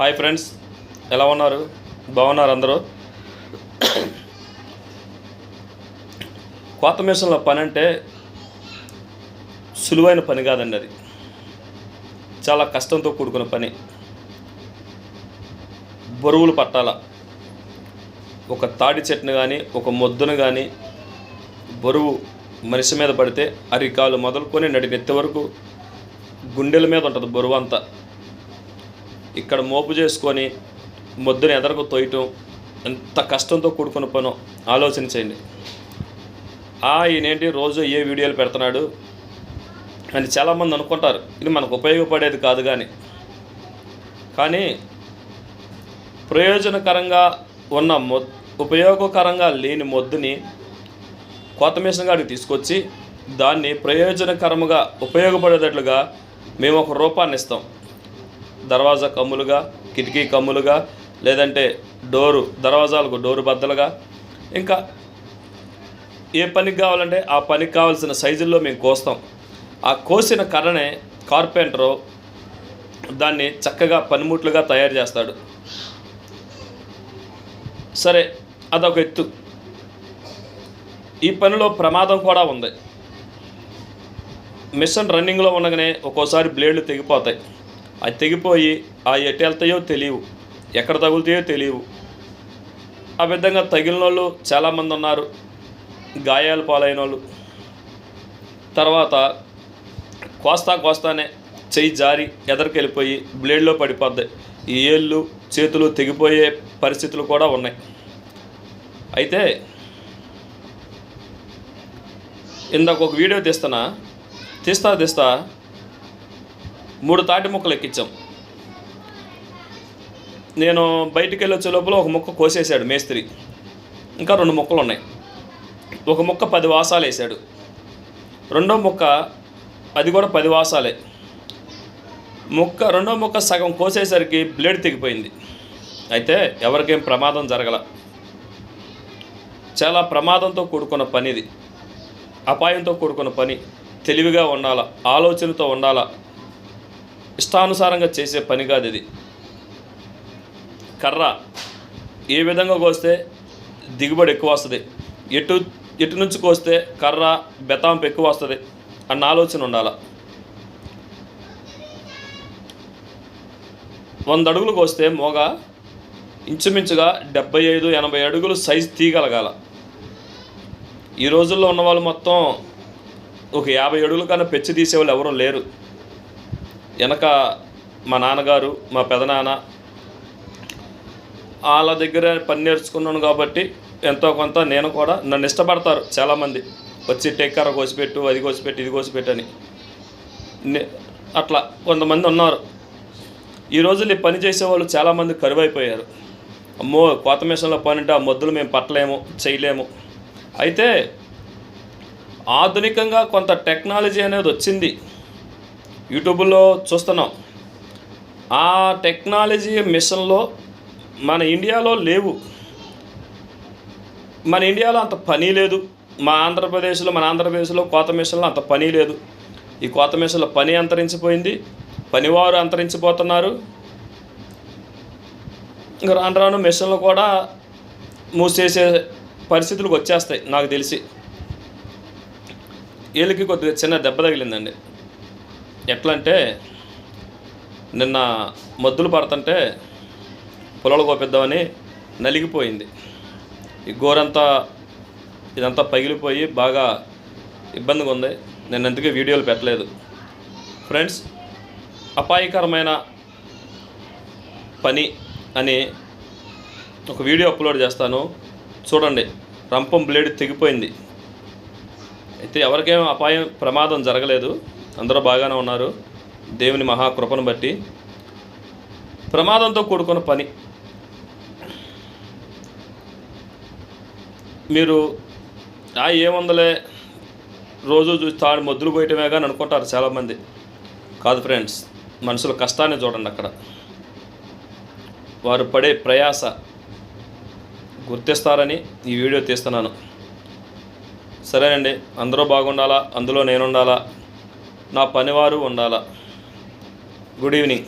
Hi friends ఎలా ఉన్నారు? బాగున్నారు అందరూ? కోత మిషన్లో పని అంటే సులువైన పని కాదండి అది. చాలా కష్టంతో కూడుకున్న పని. బరువులు పట్టాల. ఒక తాడి చెట్టును కానీ ఒక మొద్దును కానీ బరువు మనిషి మీద పడితే అరికాలు మొదలుకొని నడినెత్తి వరకు గుండెల మీద ఉంటుంది బరువు అంతా. ఇక్కడ మోపు చేసుకొని మొద్దుని ఎదరకు తోయటం ఎంత కష్టంతో కూడుకున్న పనో ఆలోచన చేయండి. ఆ ఈయనేంటి? రోజు ఏ వీడియోలు పెడుతున్నాడు? అని చాలామంది అనుకుంటారు. ఇది మనకు ఉపయోగపడేది కాదు కానీ కానీ ప్రయోజనకరంగా ఉన్న మొ ఉపయోగకరంగా లేని మొద్దుని కొత్త మిషన్ గారికి తీసుకొచ్చి దాన్ని ప్రయోజనకరముగా ఉపయోగపడేటట్లుగా మేము ఒక రూపాన్ని ఇస్తాం. దర్వాజా కమ్ములుగా కిటికీ కమ్ములుగా లేదంటే డోరు దర్వాజాలకు డోరు బద్దలుగా. ఇంకా ఏ పనికి కావాలంటే ఆ పనికి కావాల్సిన సైజుల్లో మేము కోస్తాం. ఆ కోసిన కర్రనే కార్పెంటరు దాన్ని చక్కగా పనిముట్లుగా తయారు చేస్తాడు. సరే అదొక ఎత్తు. ఈ పనిలో ప్రమాదం కూడా ఉంది. మిషన్ రన్నింగ్లో ఉండగానే ఒక్కోసారి బ్లేడ్లు తెగిపోతాయి. అది తెగిపోయి ఆ ఎటు వెళ్తాయో తెలియవు ఎక్కడ తగులుతాయో తెలియవు. ఆ విధంగా తగిలిన వాళ్ళు చాలామంది ఉన్నారు గాయాలు పాలైన వాళ్ళు తర్వాత కోస్తా కోస్తానే చెయ్యి జారి ఎదరికెళ్ళిపోయి బ్లేడ్లో పడిపోద్ది. ఈ ఏళ్ళు చేతులు తెగిపోయే పరిస్థితులు కూడా ఉన్నాయి. అయితే ఇందాక ఒక వీడియో తీస్తున్నా తీస్తా తీస్తా మూడు తాటి ముక్కలు ఎక్కించాం నేను బయటికి వెళ్ళొచ్చే లోపల ఒక ముక్క కోసేసాడు మేస్త్రి. ఇంకా రెండు ముక్కలు ఉన్నాయి ఒక ముక్క పది వాసాలు వేసాడు రెండో ముక్క అది కూడా పది వాసాలే. ముక్క రెండో ముక్క సగం కోసేసరికి బ్లేడ్ తెగిపోయింది. అయితే ఎవరికేం ప్రమాదం జరగల. చాలా ప్రమాదంతో కూడుకున్న పనిది. అపాయంతో కూడుకున్న పని. తెలివిగా ఉండాలా ఆలోచనతో ఉండాలా ఇష్టానుసారంగా చేసే పని కాదు ఇది. కర్ర ఏ విధంగా కోస్తే దిగుబడి ఎక్కువ వస్తుంది? ఎటు ఎటు నుంచి కోస్తే కర్ర బెతాంపు ఎక్కువ వస్తుంది? అన్న ఆలోచన ఉండాలి? వంద అడుగులు కోస్తే మోగ ఇంచుమించుగా డెబ్బై ఐదు ఎనభై అడుగులు సైజు తీయగలగాల. ఈ రోజుల్లో ఉన్న వాళ్ళు మొత్తం ఒక యాభై అడుగుల కన్నా పెచ్చి తీసేవాళ్ళు ఎవరూ లేరు. వెనక మా నాన్నగారు మా పెదనాన్న వాళ్ళ దగ్గర పని నేర్చుకున్నాను కాబట్టి ఎంతో కొంత నేను కూడా నన్ను ఇష్టపడతారు చాలామంది. వచ్చి టెక్కర కోసిపెట్టు అది కోసిపెట్టు ఇది కోసిపెట్టు అని. అట్లా కొంతమంది ఉన్నారు. ఈ రోజులు పని చేసేవాళ్ళు చాలామంది కరువైపోయారు. అమ్మో కోత మిషన్లో పనింటే ఆ మొద్దులు మేము పట్టలేము చేయలేము. అయితే ఆధునికంగా కొంత టెక్నాలజీ అనేది వచ్చింది. యూట్యూబ్లో చూస్తున్నాం. ఆ టెక్నాలజీ మిషన్లో మన ఇండియాలో లేవు. మన ఇండియాలో అంత పని లేదు. మా ఆంధ్రప్రదేశ్లో మన ఆంధ్రప్రదేశ్లో కోత మిషన్లో అంత పని లేదు. ఈ కోత మిషన్లో పని అంతరించిపోయింది. పనివారు అంతరించిపోతున్నారు. ఇంకా రాను రాను మిషన్లు కూడా మూసేసే పరిస్థితులకు వచ్చేస్తాయి నాకు తెలిసి. వీళ్ళకి కొద్దిగా చిన్న దెబ్బ తగిలిందండి. ఎట్లా అంటే నిన్న మద్దులు పడుతుంటే పొలాలు కోపిద్దామని నలిగిపోయింది. ఈ గోరంతా ఇదంతా పగిలిపోయి బాగా ఇబ్బందిగా ఉంది నేను అందుకే వీడియోలు పెట్టలేదు. ఫ్రెండ్స్ అపాయకరమైన పని అని ఒక వీడియో అప్లోడ్ చేస్తాను. చూడండి రంపం బ్లేడ్ తెగిపోయింది. అయితే ఎవరికేం అపాయం ప్రమాదం జరగలేదు. అందరూ బాగానే ఉన్నారు. దేవుని మహాకృపను బట్టి ప్రమాదంతో కూడుకున్న పని. మీరు ఆ ఏముందలే రోజు చూసి తాడు మొద్దులు పోయటమే కానీ అనుకుంటారు చాలామంది. కాదు ఫ్రెండ్స్ మనుషుల కష్టాన్ని చూడండి అక్కడ. వారు పడే ప్రయాస గుర్తిస్తారని ఈ వీడియో తీస్తున్నాను. సరేనండి అందరూ బాగుండాలా? అందులో నేను ఉండాలా నా పనివారు ఉండాలా? Good evening.